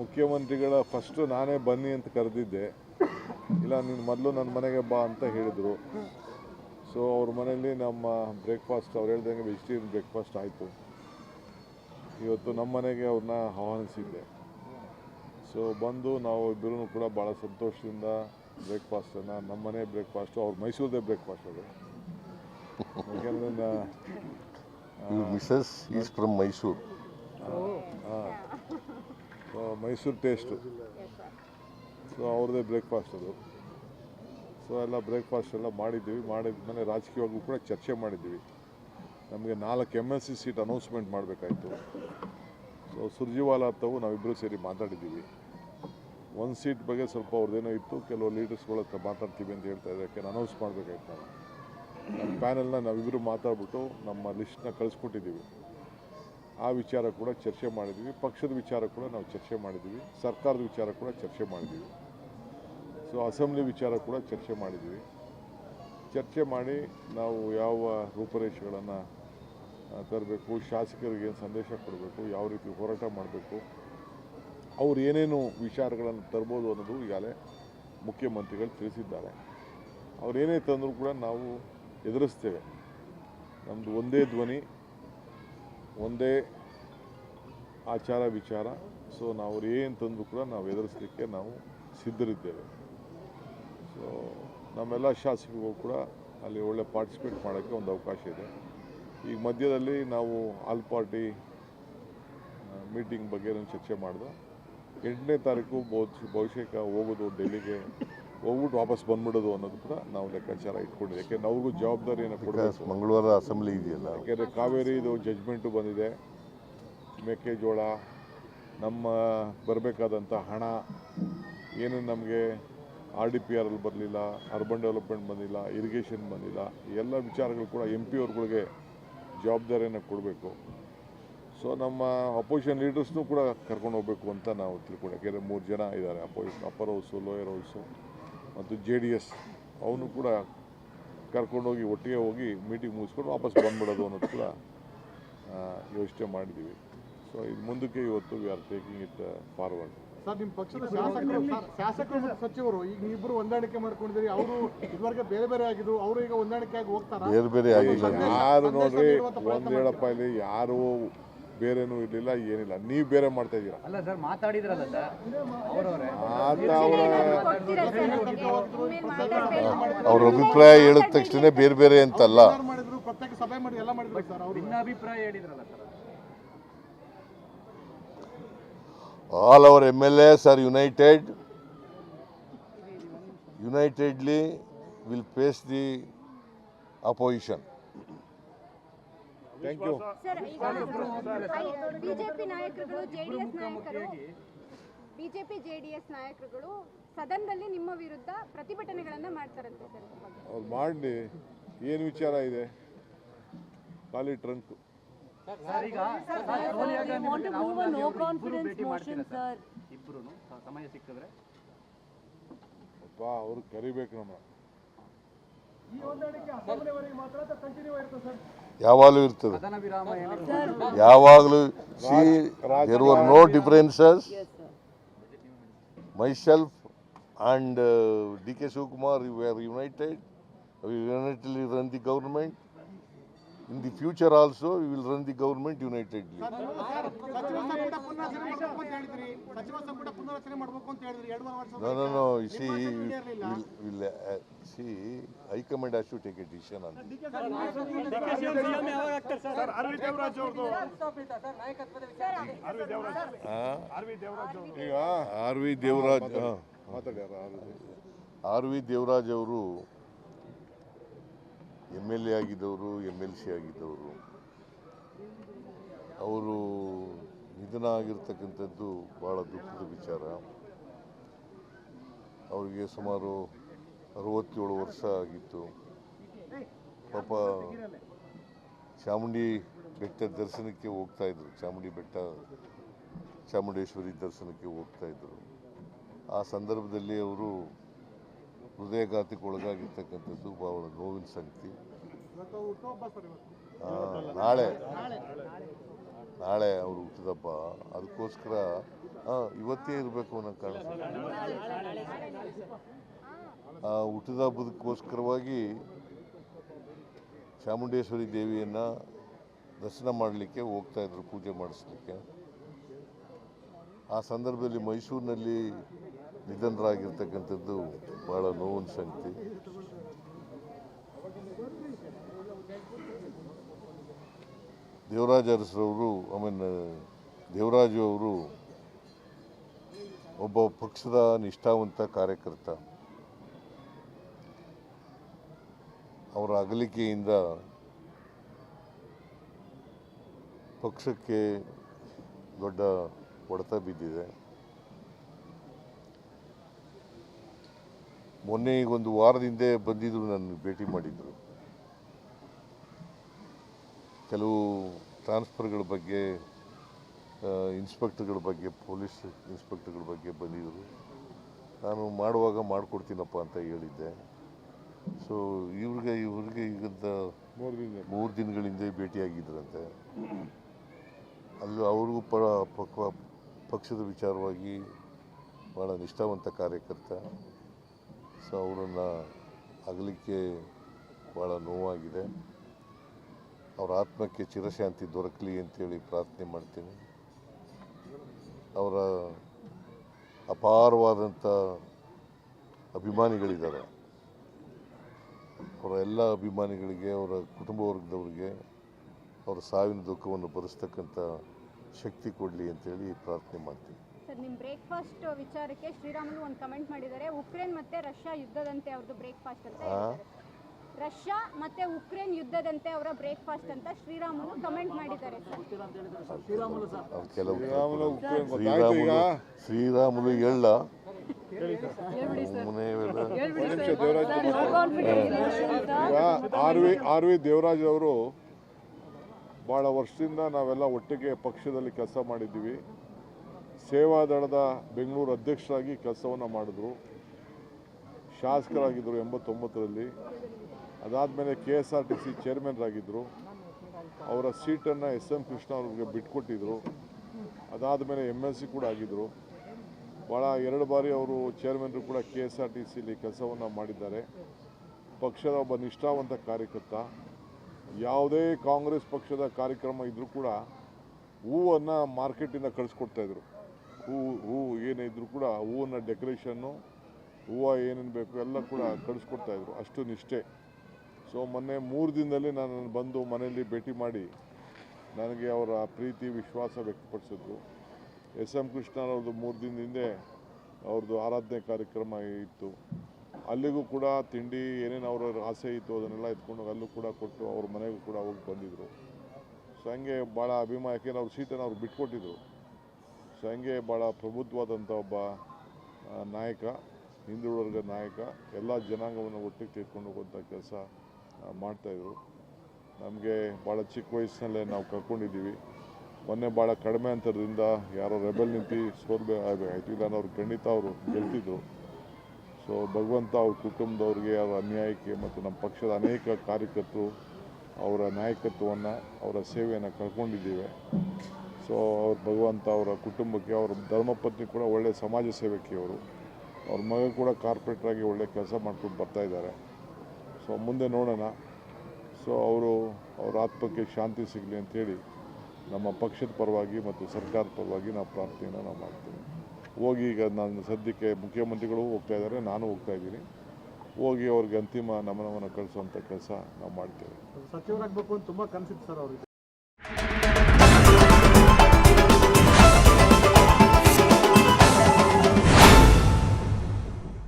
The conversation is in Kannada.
ಮುಖ್ಯಮಂತ್ರಿಗಳ ಫಸ್ಟು ನಾನೇ ಬನ್ನಿ ಅಂತ ಕರೆದಿದ್ದೆ. ಇಲ್ಲ ನೀನು ಮೊದಲು ನನ್ನ ಮನೆಗೆ ಬಾ ಅಂತ ಹೇಳಿದರು. ಸೊ ಅವ್ರ ಮನೆಯಲ್ಲಿ ನಮ್ಮ ಬ್ರೇಕ್ಫಾಸ್ಟ್ ಅವ್ರು ಹೇಳ್ದಂಗೆ ವೆಜಿಟೇರಿಯನ್ ಬ್ರೇಕ್ಫಾಸ್ಟ್ ಆಯಿತು. ಇವತ್ತು ನಮ್ಮ ಮನೆಗೆ ಅವ್ರನ್ನ ಆಹ್ವಾನಿಸಿದ್ದೆ. ಸೊ ಬಂದು ನಾವು ಇಬ್ಬರೂ ಕೂಡ ಭಾಳ ಸಂತೋಷದಿಂದ ಬ್ರೇಕ್ಫಾಸ್ಟನ್ನು ನಮ್ಮ ಮನೆ ಬ್ರೇಕ್ಫಾಸ್ಟು ಅವ್ರ ಮೈಸೂರದೇ ಬ್ರೇಕ್ಫಾಸ್ಟ್ ಅದು. ಯಾಕೆಂದರೆ ಮಿಸಸ್ ಈಸ್ ಫ್ರಮ್ ಮೈಸೂರು ಹಾಂ ಮೈಸೂರು ಟೇಸ್ಟು ಸೊ ಅವ್ರದ್ದೇ ಬ್ರೇಕ್ಫಾಸ್ಟ್ ಅದು. ಸೊ ಎಲ್ಲ ಬ್ರೇಕ್ಫಾಸ್ಟ್ ಎಲ್ಲ ಮಾಡಿದ್ದೀವಿ. ಮಾಡಿದ್ಮೇಲೆ ರಾಜಕೀಯವಾಗೂ ಕೂಡ ಚರ್ಚೆ ಮಾಡಿದ್ದೀವಿ. ನಮಗೆ ನಾಲ್ಕು M L C seat announcement ಮಾಡಬೇಕಾಯಿತು. So Surjewala ಅಂತವು ನಾವಿಬ್ಬರು ಸೇರಿ ಮಾತಾಡಿದ್ದೀವಿ. ಒಂದು ಸೀಟ್ ಬಗ್ಗೆ ಸ್ವಲ್ಪ ಅವ್ರದ್ದೇನೋ ಇತ್ತು. ಕೆಲವು ಲೀಡರ್ಸ್ಗಳ ಹತ್ರ ಮಾತಾಡ್ತೀವಿ ಅಂತ ಹೇಳ್ತಾ ಇದ್ದಾರೆ. ಯಾಕೆ ಅನೌನ್ಸ್ ಮಾಡಬೇಕಾಯ್ತು. ನಾವು ನಮ್ಮ ಪ್ಯಾನೆಲ್ನ ನಾವಿಬ್ಬರು ಮಾತಾಡ್ಬಿಟ್ಟು ನಮ್ಮ ಲಿಸ್ಟ್ನ ಕಳಿಸ್ಕೊಟ್ಟಿದ್ದೀವಿ. ಆ ವಿಚಾರ ಕೂಡ ಚರ್ಚೆ ಮಾಡಿದ್ದೀವಿ ಪಕ್ಷದ ವಿಚಾರ ಕೂಡ ನಾವು ಚರ್ಚೆ ಮಾಡಿದ್ದೀವಿ ಸರ್ಕಾರದ ವಿಚಾರ ಕೂಡ ಚರ್ಚೆ ಮಾಡಿದ್ದೀವಿ ಸೊ ಅಸೆಂಬ್ಲಿ ವಿಚಾರ ಕೂಡ ಚರ್ಚೆ ಮಾಡಿದ್ದೀವಿ ಚರ್ಚೆ ಮಾಡಿ ನಾವು ಯಾವ ರೂಪರೇಷೆಗಳನ್ನು ತರಬೇಕು, ಶಾಸಕರಿಗೆ ಏನು ಸಂದೇಶ ಕೊಡಬೇಕು, ಯಾವ ರೀತಿ ಹೋರಾಟ ಮಾಡಬೇಕು, ಅವ್ರು ಏನೇನು ವಿಚಾರಗಳನ್ನು ತರ್ಬೋದು ಅನ್ನೋದು ಈಗಾಗಲೇ ಮುಖ್ಯಮಂತ್ರಿಗಳು ತಿಳಿಸಿದ್ದಾರೆ. ಅವ್ರು ಏನೇ ತಂದರೂ ಕೂಡ ನಾವು ಎದುರಿಸ್ತೇವೆ. ನಮ್ಮದು ಒಂದೇ ಧ್ವನಿ ಒಂದೇ ಆಚಾರ ವಿಚಾರ. ಸೊ ನಾವು ಏನು ತಂದರೂ ಕೂಡ ನಾವು ಎದುರಿಸಲಿಕ್ಕೆ ನಾವು ಸಿದ್ಧರಿದ್ದೇವೆ. ಸೊ ನಮ್ಮೆಲ್ಲ ಶಾಸಕರಿಗೂ ಕೂಡ ಅಲ್ಲಿ ಒಳ್ಳೆ ಪಾರ್ಟಿಸಿಪೇಟ್ ಮಾಡೋಕ್ಕೆ ಒಂದು ಅವಕಾಶ ಇದೆ. ಈಗ ಮಧ್ಯದಲ್ಲಿ ನಾವು ಆಲ್ ಪಾರ್ಟಿ ಮೀಟಿಂಗ್ ಬಗ್ಗೆ ಚರ್ಚೆ ಮಾಡಿದೆ. ಎಂಟನೇ ತಾರೀಕು ಬಹು- ಬಹುಶೇಕ ಹೋಗೋದು ಡೆಲ್ಲಿಗೆ ಹೋಗ್ಬಿಟ್ಟು ವಾಪಸ್ ಬಂದ್ಬಿಡೋದು ಅನ್ನೋದು ಕೂಡ ನಾವು ಲೆಕ್ಕಾಚಾರ ಇಟ್ಕೊಂಡಿದ್ದೆ ಯಾಕೆಂದ್ರೆ ಅವ್ರಿಗೂ ಜವಾಬ್ದಾರಿಯನ್ನು ಕೊಡಬೇಕು. ಮಂಗಳವಾರ ಅಸೆಂಬ್ಲಿ ಇದೆಯಲ್ಲ. ಯಾಕೆಂದರೆ ಕಾವೇರಿ ಇದು ಜಜ್ಮೆಂಟು ಬಂದಿದೆ. ಮೆಕ್ಕೆಜೋಳ ನಮ್ಮ ಬರಬೇಕಾದಂಥ ಹಣ ಏನು ನಮಗೆ ಆರ್ ಡಿ ಪಿ ಆರಲ್ಲಿ ಅಲ್ಲಿ ಬರಲಿಲ್ಲ ಅರ್ಬನ್ ಡೆವಲಪ್ಮೆಂಟ್ ಬಂದಿಲ್ಲ ಇರಿಗೇಷನ್ ಬಂದಿಲ್ಲ ಎಲ್ಲ ವಿಚಾರಗಳು ಕೂಡ ಎಂ ಪಿ ಅವ್ರಗಳಿಗೆ ಜವಾಬ್ದಾರಿಯನ್ನು ಕೊಡಬೇಕು. ಸೊ ನಮ್ಮ ಅಪೋಸಿಷನ್ ಲೀಡರ್ಸ್ನೂ ಕೂಡ ಕರ್ಕೊಂಡು ಹೋಗಬೇಕು ಅಂತ ನಾವು ತಿಳ್ಕೊಂಡು ಯಾಕೆಂದರೆ ಮೂರು ಜನ ಇದ್ದಾರೆ opposition upper house lower house ಮತ್ತು ಜೆ ಡಿ ಎಸ್ ಅವನು ಕೂಡ ಕರ್ಕೊಂಡೋಗಿ ಒಟ್ಟಿಗೆ ಹೋಗಿ ಮೀಟಿಂಗ್ ಮುಗಿಸ್ಕೊಂಡು ವಾಪಸ್ ಬಂದ್ಬಿಡೋದು ಅನ್ನೋದು ಕೂಡ ಯೋಚನೆ ಮಾಡಿದ್ದೀವಿ. ಸೊ ಇದು ಮುಂದಕ್ಕೆ ಇವತ್ತು we are taking it forward sir ನಿಮ್ಮ ಪಕ್ಷದ ಶಾಸಕರು ಸರ್, ಶಾಸಕರು ಮತ್ತು ಸಚಿವರು ಈಗ ನೀವಿಬ್ಬರು ಹೊಂದಾಣಿಕೆ ಮಾಡ್ಕೊಂಡಿದ್ದೀರಿ ಅವರು ಇದುವರೆಗೆ ಬೇರೆ ಬೇರೆ ಆಗಿದ್ರು ಅವರು ಈಗ ಹೊಂದಾಣಿಕೆ ಆಗಿ ಹೋಗ್ತಾರೆ? ಬೇರೆ ಬೇರೆ ಆಗಿಲ್ಲ. ಯಾರು ನೋಡ್ರಿ ಒಂದು ಹೇಳಪ್ಪ ಇಲ್ಲಿ ಯಾರು ಬೇರೆನೂ ಇರಲಿಲ್ಲ ಏನಿಲ್ಲ. ನೀವು ಬೇರೆ ಮಾಡ್ತಾ ಇದ್ದೀರಾ? ಅಲ್ಲ ಸರ್ ಮಾತಾಡಿದ್ರಲ್ಲ ಸರ್ ಅವರವರೇ. ಅವ್ರ ಅಭಿಪ್ರಾಯ ಹೇಳಿದ ತಕ್ಷಣ ಬೇರೆ ಬೇರೆ ಅಂತಲ್ಲ. All our. M L S R sir unitedly will face the will sir ಈಗ ಬಿಜೆಪಿ ನಾಯಕರುಗಳು ಜೆಡಿಎಸ್ ನಾಯಕರು ಬಿಜೆಪಿ ಜೆಡಿಎಸ್ ನಾಯಕರುಗಳು ಸದನದಲ್ಲಿ ನಿಮ್ಮ ವಿರುದ್ಧ ಪ್ರತಿಭಟನೆಗಳನ್ನ ಮಾಡ್ತಾರಂತೆ ಸರ್. ಅವ್ರು ಮಾಡಲಿ. ಏನು ವಿಚಾರ ಇದೆ? ಖಾಲಿ ಟ್ರಂಕ್ ಸಮಯ ಸಿಕ್ಕಿದ್ರೆ. ಅಪ್ಪ ಅವ್ರು ಕರಿಬೇಕು ನಮ್ಮ. ಯಾವಾಗಲೂ ಇರ್ತದೆ. ಯಾವಾಗಲೂ see there were no differences myself and D K Shivakumar you are united united run the government in the future also you will run the government unitedly ಸಚಿವ ಸಿ ಅಂತ ಹೇಳಿದ್ರಿ ಸಚಿವ ಸಂಪುಟ ಪುನರ್ರಚನೆ ಮಾಡಬೇಕು ಅಂತ ಹೇಳಿದ್ರಿ ಎರಡು ವರ್ಷ No, no, no. You see, will, will, uh, see, High Command has to take a decision on this. ಈಗ R V Devaraj R V Devaraj ಅವರು ಎಂ ಎಲ್ ಎ ಆಗಿದ್ದವರು ಎಂ ಎಲ್ ಸಿ ಆಗಿದ್ದವರು, ಅವರು ನಿಧನ ಆಗಿರ್ತಕ್ಕಂಥದ್ದು ಭಾಳ ದುಃಖದ ವಿಚಾರ. ಅವರಿಗೆ ಸುಮಾರು ಅರವತ್ತೇಳು ವರ್ಷ ಆಗಿತ್ತು. ಪಾಪ ಚಾಮುಂಡಿ ಬೆಟ್ಟ ದರ್ಶನಕ್ಕೆ ಹೋಗ್ತಾ ಇದ್ರು. ಚಾಮುಂಡಿ ಬೆಟ್ಟ, ಚಾಮುಂಡೇಶ್ವರಿ ದರ್ಶನಕ್ಕೆ ಹೋಗ್ತಾ ಇದ್ರು. ಆ ಸಂದರ್ಭದಲ್ಲಿ ಅವರು ಹೃದಯಘಾತಕ್ಕೆ ಒಳಗಾಗಿರ್ತಕ್ಕಂಥದ್ದು ಅವರ ನೋವಿನ ಸಂಗತಿ ನಾಳೆ ನಾಳೆ ಅವರು ಹುಟ್ಟಿದಬ್ಬ. ಅದಕ್ಕೋಸ್ಕರ ಇವತ್ತೇ ಇರಬೇಕು ಅನ್ನೋ ಕಾರಣ. ಹುಟ್ಟಿದ ಹಬ್ಬದಕ್ಕೋಸ್ಕರವಾಗಿ ಚಾಮುಂಡೇಶ್ವರಿ ದೇವಿಯನ್ನು ದರ್ಶನ ಮಾಡಲಿಕ್ಕೆ ಹೋಗ್ತಾ ಇದ್ರು, ಪೂಜೆ ಮಾಡಿಸ್ಲಿಕ್ಕೆ. ಆ ಸಂದರ್ಭದಲ್ಲಿ ಮೈಸೂರಿನಲ್ಲಿ ನಿಧನರಾಗಿರ್ತಕ್ಕಂಥದ್ದು ಬಹಳ ನೋವಿನ ಸಂಗತಿ. ದೇವರಾಜ ಅರಸರವರು ಐ ಮೀನ್ ದೇವರಾಜು ಅವರು ಒಬ್ಬ ಪಕ್ಷದ ನಿಷ್ಠಾವಂತ ಕಾರ್ಯಕರ್ತ. ಅವರ ಅಗಲಿಕೆಯಿಂದ ಪಕ್ಷಕ್ಕೆ ದೊಡ್ಡ ಹೊಡೆತ ಬಿದ್ದಿದೆ. ಮೊನ್ನೆ ಈಗ ಒಂದು ವಾರದ ಹಿಂದೆ ಬಂದಿದ್ರು ನನ್ನ ಭೇಟಿ ಮಾಡಿದ್ರು. ಕೆಲವು ಟ್ರಾನ್ಸ್ಫರ್ಗಳ ಬಗ್ಗೆ ಇನ್ಸ್ಪೆಕ್ಟರ್ಗಳ ಬಗ್ಗೆ ಪೊಲೀಸ್ ಇನ್ಸ್ಪೆಕ್ಟರ್ಗಳ ಬಗ್ಗೆ ಬಂದಿದ್ದರು ನಾನು ಮಾಡುವಾಗ ಮಾಡಿಕೊಡ್ತೀನಪ್ಪ ಅಂತ ಹೇಳಿದ್ದೆ. ಸೊ ಇವ್ರಿಗೆ ಇವ್ರಿಗೆ ಈಗಂತ ಮೂರು ದಿನ ಮೂರು ದಿನಗಳಿಂದ ಭೇಟಿಯಾಗಿದ್ದರಂತೆ ಅದು ಅವ್ರಿಗೂ ಪ ಪಕ್ವ ಪಕ್ಷದ ವಿಚಾರವಾಗಿ ಭಾಳ ನಿಷ್ಠಾವಂತ ಕಾರ್ಯಕರ್ತ. ಸೊ ಅವರನ್ನು ಅಗಲಿಕ್ಕೆ ಭಾಳ ನೋವಾಗಿದೆ. ಅವರ ಆತ್ಮಕ್ಕೆ ಚಿರಶಾಂತಿ ದೊರಕಲಿ ಅಂತೇಳಿ ಪ್ರಾರ್ಥನೆ ಮಾಡ್ತೀನಿ. ಅವರ ಅಪಾರವಾದಂಥ ಅಭಿಮಾನಿಗಳಿದ್ದಾರೆ. ಅವರ ಎಲ್ಲ ಅಭಿಮಾನಿಗಳಿಗೆ, ಅವರ ಕುಟುಂಬ ವರ್ಗದವ್ರಿಗೆ ಅವರ ಸಾವಿನ ದುಃಖವನ್ನು ಭರಿಸ್ತಕ್ಕಂಥ ಶಕ್ತಿ ಕೊಡಲಿ ಅಂತೇಳಿ ಪ್ರಾರ್ಥನೆ ಮಾಡ್ತೀನಿ. ಸರ್ ನಿಮ್ಮ ಬ್ರೇಕ್ಫಾಸ್ಟ್ ವಿಚಾರಕ್ಕೆ ಶ್ರೀರಾಮುಲು ಒಂದು ಕಮೆಂಟ್ ಮಾಡಿದ್ದಾರೆ. ಉಕ್ರೇನ್ ಮತ್ತೆ ರಷ್ಯಾ ಯುದ್ಧದಂತೆ ಅವ್ರದ್ದು ಬ್ರೇಕ್ಫಾಸ್ಟ್ ಅಂತ? ರಷ್ಯಾ ಮತ್ತೆ ಉಕ್ರೇನ್ ಯುದ್ಧದಂತೆ ಅವರ ಬ್ರೇಕ್ಫಾಸ್ಟ್ ಅಂತ ಶ್ರೀರಾಮುಲು ಕಮೆಂಟ್ ಮಾಡಿದ್ದಾರೆ ಸರ್. ಕೆಲವು ಶ್ರೀರಾಮುಲು ಉಕ್ರೇನ್ ಗೊತ್ತಾಯ್ತು ಈಗ. ಶ್ರೀರಾಮುಲು ಶ್ರೀರಾಮುಲು ಎಳ್ಳ ಸುಮ್ಮನೆ ಇವೆಲ್ಲ ಒಂದು ನಿಮಿಷ ದೇವರಾಜ್ ಈಗ R V R V Devaraj ಅವರು ಭಾಳ ವರ್ಷದಿಂದ ನಾವೆಲ್ಲ ಒಟ್ಟಿಗೆ ಪಕ್ಷದಲ್ಲಿ ಕೆಲಸ ಮಾಡಿದ್ದೀವಿ. ಸೇವಾದಳದ ಬೆಂಗಳೂರು ಅಧ್ಯಕ್ಷರಾಗಿ ಕೆಲಸವನ್ನು ಮಾಡಿದ್ರು. ಶಾಸಕರಾಗಿದ್ದರು ಎಂಬತ್ತೊಂಬತ್ತರಲ್ಲಿ. ಅದಾದಮೇಲೆ K S R T C ಚೇರ್ಮನ್ರಾಗಿದ್ದರು ಅವರ ಸೀಟನ್ನು ಎಸ್ ಎಂ ಕೃಷ್ಣ ಅವ್ರಿಗೆ ಬಿಟ್ಕೊಟ್ಟಿದ್ರು. ಅದಾದಮೇಲೆ ಎಂ ಎಲ್ ಸಿ ಕೂಡ ಆಗಿದ್ದರು ಭಾಳ ಎರಡು ಬಾರಿ ಅವರು ಚೇರ್ಮನ್ರು ಕೂಡ ಕೆ ಎಸ್ ಆರ್ ಟಿ ಸಿಲಿ ಕೆಲಸವನ್ನು ಮಾಡಿದ್ದಾರೆ. ಪಕ್ಷದ ಒಬ್ಬ ನಿಷ್ಠಾವಂತ ಕಾರ್ಯಕರ್ತ. ಯಾವುದೇ ಕಾಂಗ್ರೆಸ್ ಪಕ್ಷದ ಕಾರ್ಯಕ್ರಮ ಇದ್ದರೂ ಕೂಡ ಹೂವನ್ನು ಮಾರ್ಕೆಟಿಂದ ಕಳಿಸ್ಕೊಡ್ತಾಯಿದ್ರು ಹೂ ಹೂವು ಏನೇ ಇದ್ದರೂ ಕೂಡ ಹೂವನ್ನು ಡೆಕೋರೇಷನ್ನು ಹೂವು ಏನೇನು ಬೇಕು ಎಲ್ಲ ಕೂಡ ಕಳಿಸ್ಕೊಡ್ತಾಯಿದ್ರು ಅಷ್ಟು ನಿಷ್ಠೆ. ಸೊ ಮೊನ್ನೆ ಮೂರು ದಿನದಲ್ಲಿ ನಾನು ಬಂದು ಮನೆಯಲ್ಲಿ ಭೇಟಿ ಮಾಡಿ ನನಗೆ ಅವರ ಪ್ರೀತಿ, ವಿಶ್ವಾಸ ವ್ಯಕ್ತಪಡಿಸಿದ್ರು. ಎಸ್. ಎಂ. ಕೃಷ್ಣರವ್ರದ್ದು ಮೂರು ದಿನ ಹಿಂದೆ ಅವ್ರದ್ದು ಆರಾಧನೆ ಕಾರ್ಯಕ್ರಮ ಇತ್ತು. ಅಲ್ಲಿಗೂ ಕೂಡ ತಿಂಡಿ ಏನೇನು ಅವರ ಆಸೆ ಇತ್ತು ಅದನ್ನೆಲ್ಲ ಎತ್ಕೊಂಡು ಅಲ್ಲೂ ಕೂಡ ಕೊಟ್ಟು ಅವ್ರ ಮನೆಗೂ ಕೂಡ ಹೋಗಿ ಬಂದಿದ್ದರು ಸೊ ಹಂಗೆ ಭಾಳ ಅಭಿಮಾನಕ್ಕೆ ಅವ್ರ ಸೀಟನ್ನು ಅವ್ರು ಬಿಟ್ಕೊಟ್ಟಿದ್ರು. ಸೊ ಹಂಗೆ ಭಾಳ ಪ್ರಬುದ್ಧವಾದಂಥ ಒಬ್ಬ ನಾಯಕ, ಹಿಂದುಳಿದ ನಾಯಕ, ಎಲ್ಲ ಜನಾಂಗವನ್ನು ಒಟ್ಟಿಗೆ ತೆಗೆದುಕೊಂಡು ಹೋಗುವಂಥ ಕೆಲಸ ಮಾಡ್ತಾಯಿದ್ರು ನಮಗೆ ಭಾಳ ಚಿಕ್ಕ ವಯಸ್ಸಿನಲ್ಲೇ ನಾವು ಕರ್ಕೊಂಡಿದ್ದೀವಿ. ಮೊನ್ನೆ ಭಾಳ ಕಡಿಮೆ ಅಂತರದಿಂದ ಯಾರೋ ರೆಬೆಲ್ ನಿಂತು ಸೋಲ್ಬೆ ಆಯಿತು ಇಲ್ಲ ಅವ್ರು, ಖಂಡಿತ ಅವರು ಗೆಲ್ತಿದ್ರು. ಸೊ, ಭಗವಂತ ಅವ್ರ ಕುಟುಂಬದವ್ರಿಗೆ ಅವರ ಅನ್ಯಾಯಕ್ಕೆ ಮತ್ತು ನಮ್ಮ ಪಕ್ಷದ ಅನೇಕ ಕಾರ್ಯಕರ್ತರು ಅವರ ನಾಯಕತ್ವವನ್ನು, ಅವರ ಸೇವೆಯನ್ನು ಕಳ್ಕೊಂಡಿದ್ದೀವಿ. ಸೊ ಅವ್ರ ಭಗವಂತ ಅವರ ಕುಟುಂಬಕ್ಕೆ, ಅವರ ಧರ್ಮಪತ್ನಿ ಕೂಡ ಒಳ್ಳೆಯ ಸಮಾಜ ಸೇವಕಿ ಅವರು ಅವ್ರ ಮಗ ಕೂಡ ಕಾರ್ಪೊರೇಟ್ರಾಗಿ ಒಳ್ಳೆ ಕೆಲಸ ಮಾಡ್ಕೊಂಡು ಬರ್ತಾ ಇದ್ದಾರೆ. ಸೊ ಮುಂದೆ ನೋಡೋಣ. ಸೊ ಅವರು, ಅವ್ರ ಆತ್ಮಕ್ಕೆ ಶಾಂತಿ ಸಿಗಲಿ ಅಂತೇಳಿ ನಮ್ಮ ಪಕ್ಷದ ಪರವಾಗಿ ಮತ್ತು ಸರ್ಕಾರದ ಪರವಾಗಿ ನಾವು ಪ್ರಾರ್ಥನೆಯನ್ನು ನಾವು ಮಾಡ್ತೀವಿ. ಹೋಗಿ ಈಗ ನಾನು ಸದ್ಯಕ್ಕೆ ಮುಖ್ಯಮಂತ್ರಿಗಳು ಹೋಗ್ತಾ ಇದ್ದಾರೆ, ನಾನು ಹೋಗ್ತಾ ಇದ್ದೀನಿ. ಹೋಗಿ ಅವ್ರಿಗೆ ಅಂತಿಮ ನಮನವನ್ನು ಕಳಿಸುವಂಥ ಕೆಲಸ ನಾವು ಮಾಡ್ತೇವೆ. ಸಚಿವರಾಗಬೇಕು ಅಂತ ತುಂಬ ಕನಸಿತ್ತು ಸರ್ ಅವ್ರಿಗೆ.